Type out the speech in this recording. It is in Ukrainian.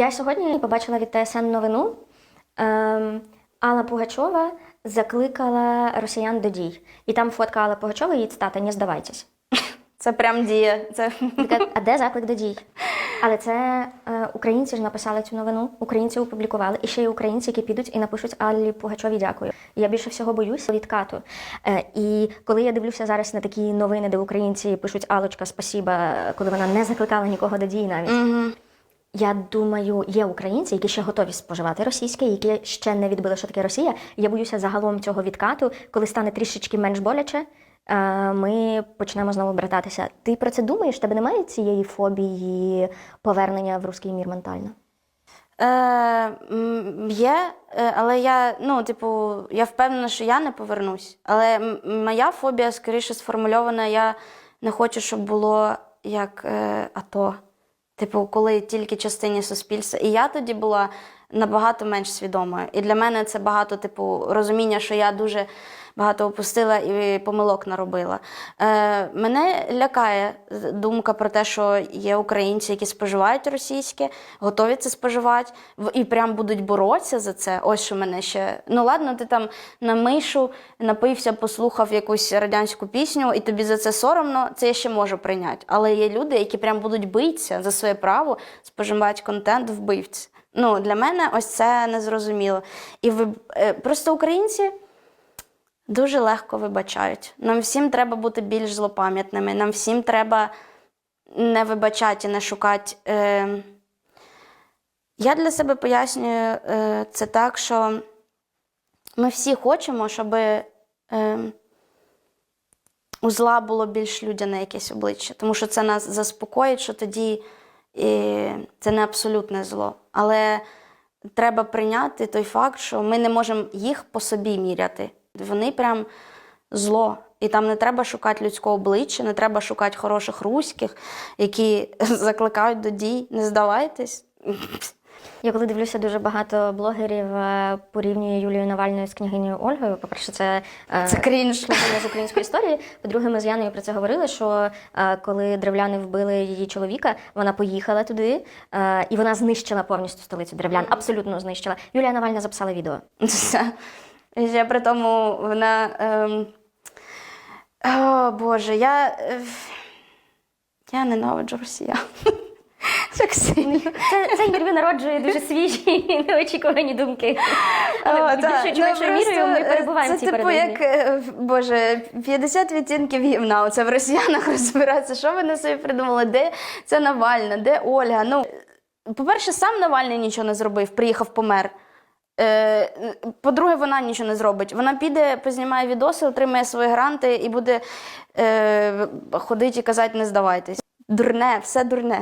Я сьогодні побачила від ТСН новину. Ем, Алла Пугачова закликала росіян до дій. І там фотка Алла Пугачова і цитата «Не здавайтесь». Це прям діє. Це Така, а де заклик до дій? Але це е, українці ж написали цю новину, українці опублікували, і ще є українці, які підуть і напишуть Аллі Пугачові дякую. Я більше всього боюся відкату. Е, і коли я дивлюся зараз на такі новини, де українці пишуть Алочка, спасіба, коли вона не закликала нікого до дій навіть. Я думаю, є українці, які ще готові споживати російське, які ще не відбили, що таке Росія. Я боюся загалом цього відкату, коли стане трішечки менш боляче. е, Ми почнемо знову брататися. Ти про це думаєш? Тебе немає цієї фобії повернення в руський мір ментально? е, є, е, але я, ну, типу, я впевнена, що я не повернусь. Але моя фобія скоріше сформульована, я не хочу, щоб було як е, АТО. Типу, коли тільки частині суспільства. І я тоді була набагато менш свідомою. І для мене це багато, типу, розуміння, що я дуже багато опустила і помилок наробила. Е, мене лякає думка про те, що є українці, які споживають російське, готові це споживати, і прям будуть боротися за це. Ось що мене ще. Ну ладно, ти там на мишу напився, послухав якусь радянську пісню, і тобі за це соромно, це я ще можу прийняти. Але є люди, які прям будуть битися за своє право споживати контент вбивці. Ну, для мене ось це незрозуміло. І ви е, просто українці дуже легко вибачають. Нам всім треба бути більш злопам'ятними. Нам всім треба не вибачати не шукати. Е... Я для себе пояснюю е, це так, що ми всі хочемо, щоб е, у зла було більш людяне якесь обличчя, тому що це нас заспокоїть, що тоді е, це не абсолютне зло. Але треба прийняти той факт, що ми не можемо їх по собі міряти. Вони прям зло. І там не треба шукати людського обличчя, не треба шукати хороших руських, які закликають до дій. Не здавайтесь. Я коли дивлюся, дуже багато блогерів е, порівнює Юлію Навальною з княгинею Ольгою. По-перше, це, е, Це крінж. з української історії. По-друге, ми з Яною про це говорили. Що е, коли древляни вбили її чоловіка, вона поїхала туди е, і вона знищила повністю столицю древлян. Абсолютно знищила. Юлія Навальна записала відео. Ще при тому вона. Ем... О, Боже, я. Я ненавиджу росіян. Це, це інтерв'ю народжує дуже свіжі і неочікувані думки. Але більшою чи меншою ну, мірою ми перебуваємо це, в цій типу, парадигмі. як, е, Боже, 50 відтінків гівна. Оце в росіянах розбиратися. Що вони собі придумали? Де це Навальна, де Ольга? Ну, по-перше, сам Навальний нічого не зробив, приїхав, помер. Е, По-друге, вона нічого не зробить. Вона піде, познімає відоси, отримає свої гранти і буде е, ходити і казати, не здавайтесь. Дурне, все дурне.